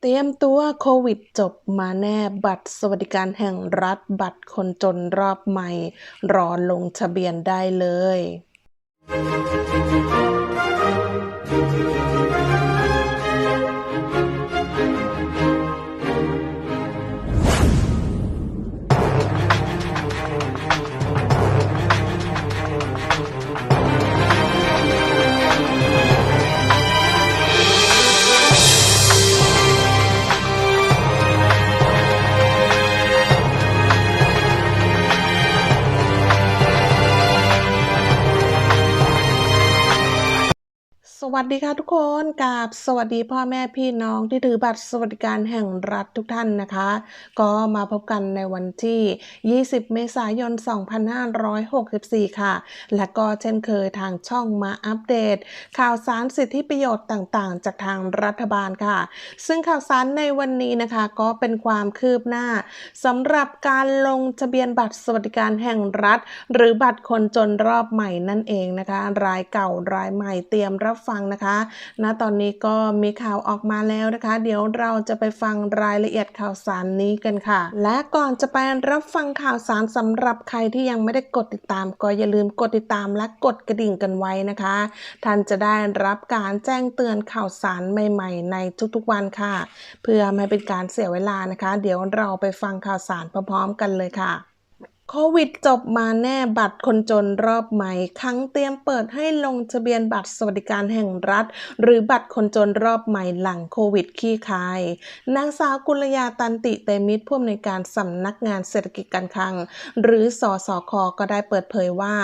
เตรียมตัวโควิดจบมาแน่บัตรสวัสดิการแห่งรัฐบัตรคนจนรอบใหม่ รอลงทะเบียนได้เลย วัสดีค่ะทุกคนกับสวัสดีพ่อแม่พี่น้องที่ถือบัตรสวัสดิการแห่งรัฐทุกท่านนะคะ ก็มาพบกันในวันที่ 20 เมษายน 2564 ค่ะ และก็เช่นเคยทางช่องมาอัปเดต ข่าวสารสิทธิประโยชน์ต่างๆ จากทางรัฐบาลค่ะ ซึ่งข่าวสารในวันนี้นะคะ ก็เป็นความคืบหน้าสำหรับการลงทะเบียนบัตรสวัสดิการแห่งรัฐ หรือบัตรคนจนรอบใหม่นั่นเองนะคะ รายเก่ารายใหม่เตรียมรับฟังนะคะณตอนนี้ก็มีข่าวออกมาแล้วนะคะ เดี๋ยวเราจะไปฟังรายละเอียดข่าวสารนี้กันค่ะ และก่อนจะไปรับฟังข่าวสารสำหรับใครที่ยังไม่ได้กดติดตาม ก็อย่าลืมกดติดตามและกดกระดิ่งกันไว้นะคะ ท่านจะได้รับการแจ้งเตือนข่าวสารใหม่ ๆ ในทุกๆวันค่ะ เพื่อไม่เป็นการเสียเวลานะคะ เดี๋ยวเราไปฟังข่าวสารพร้อมๆกันเลยค่ะ โควิดจบมาแน่บัตรคนจนรอบใหม่ ครั้งเตรียมเปิดให้ลงทะเบียนบัตรสวัสดิการแห่งรัฐ หรือบัตรคนจนรอบใหม่หลังโควิดขี้คาย นางสาวกุลยาตันติเตมิตรผู้อำนวยการสำนักงานเศรษฐกิจการคลัง หรือสอสอคก็ได้เปิดเผยว่า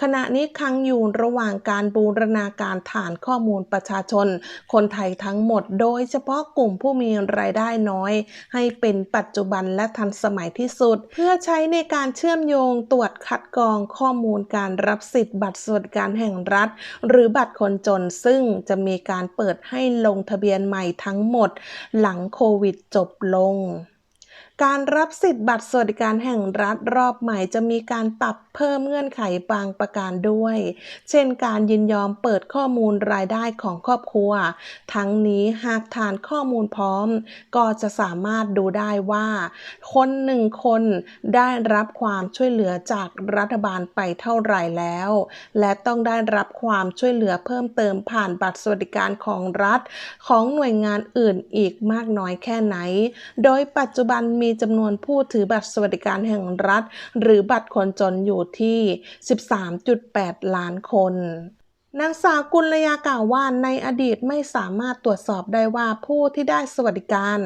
ขณะนี้คลังอยู่ระหว่างการบูรณาการฐานข้อมูลประชาชน คนไทยทั้งหมด โดยเฉพาะกลุ่มผู้มีรายได้น้อย ให้เป็นปัจจุบันและทันสมัยที่สุด เพื่อใช้ในการเชื่อมโยงตรวจคัดกรองข้อมูลการรับสิทธิ์บัตรสวัสดิการแห่งรัฐ หรือบัตรคนจนซึ่งจะมีการเปิดให้ลงทะเบียนใหม่ทั้งหมด หลังโควิดจบลง การรับสิทธิ์บัตรสวัสดิการแห่งรัฐรอบใหม่จะมีการปรับเพิ่มเงื่อนไขบางประการด้วย เช่นการยินยอมเปิดข้อมูลรายได้ของครอบครัว ทั้งนี้หากฐานข้อมูลพร้อม ก็จะสามารถดูได้ว่า คนหนึ่งคนได้รับความช่วยเหลือจากรัฐบาลไปเท่าไหร่แล้ว และต้องได้รับความช่วยเหลือเพิ่มเติมผ่านบัตรสวัสดิการของรัฐ ของหน่วยงานอื่นอีกมากน้อยแค่ไหน โดยปัจจุบันมีจำนวนผู้ถือบัตรสวัสดิการแห่งรัฐ หรือบัตรคนจนอยู่ที่ 13.8 ล้านคน นางสาวกุลยากล่าวว่าในอดีตไม่สามารถตรวจสอบได้ว่าผู้ที่ได้สวัสดิการ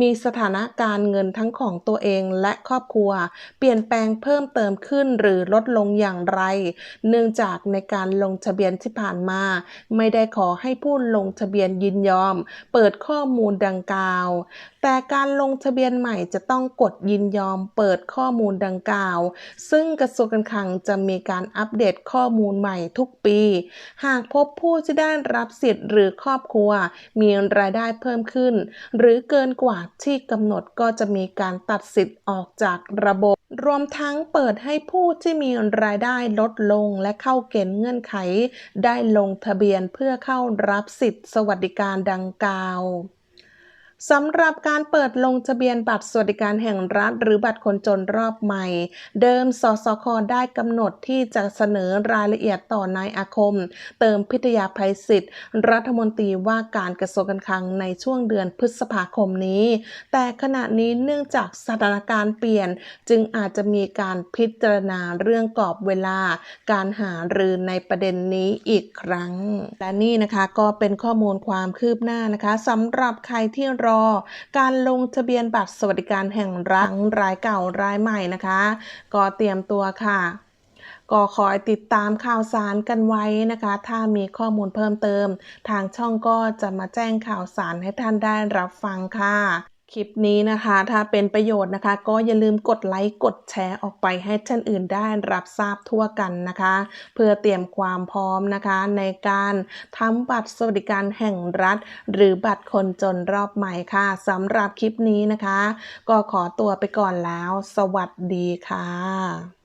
มีสถานะการเงินทั้งของตัวเองและครอบครัว เปลี่ยนแปลงเพิ่มเติมขึ้นหรือลดลงอย่างไร เนื่องจากในการลงทะเบียนที่ผ่านมา ไม่ได้ขอให้ผู้ลงทะเบียนยินยอม เปิดข้อมูลดังกล่าว แต่การลงทะเบียนใหม่จะต้องกดยินยอม เปิดข้อมูลดังกล่าว ซึ่งกระทรวงการคลังจะมีการอัปเดตข้อมูลใหม่ทุกปีหากพบผู้ที่ได้รับสิทธิ์หรือครอบครัว มีรายได้เพิ่มขึ้น หรือเกินกว่าที่กำหนดก็จะมีการตัดสิทธิ์ออกจากระบบ รวมทั้งเปิดให้ผู้ที่มีรายได้ลดลงและเข้าเกณฑ์เงื่อนไข ได้ลงทะเบียนเพื่อเข้ารับสิทธิ์สวัสดิการดังกล่าว สำหรับการเปิดลงทะเบียนบัตรสวัสดิการแห่งรัฐ หรือบัตรคนจนรอบใหม่ เดิมสสคได้กำหนดที่จะเสนอรายละเอียดต่อนายอาคม เติมพิทยาภัยศิษย์รัฐมนตรีว่าการกระทรวงการคลังในช่วงเดือนพฤษภาคมนี้ แต่ขณะนี้เนื่องจากสถานการณ์เปลี่ยน จึงอาจจะมีการพิจารณาเรื่องกรอบเวลา การหารือในประเด็นนี้อีกครั้ง และนี่นะคะก็เป็นข้อมูลความคืบหน้านะคะสำหรับใครที่รอการลงทะเบียนบัตรสวัสดิการแห่งรัฐรายเก่ารายใหม่นะคะ ก็เตรียมตัวค่ะ ก็ขอติดตามข่าวสารกันไว้นะคะ ถ้ามีข้อมูลเพิ่มเติม ทางช่องก็จะมาแจ้งข่าวสารให้ท่านได้รับฟังค่ะ คลิปนี้นะคะ ถ้าเป็นประโยชน์นะคะ ก็อย่าลืมกดไลค์กดแชร์ออกไปให้ท่านอื่นได้รับทราบทั่วกันนะคะ เพื่อเตรียมความพร้อมนะคะ ในการทำบัตรสวัสดิการแห่งรัฐ หรือบัตรคนจนรอบใหม่ค่ะสำหรับคลิปนี้นะคะ ก็ขอตัวไปก่อนแล้ว สวัสดีค่ะ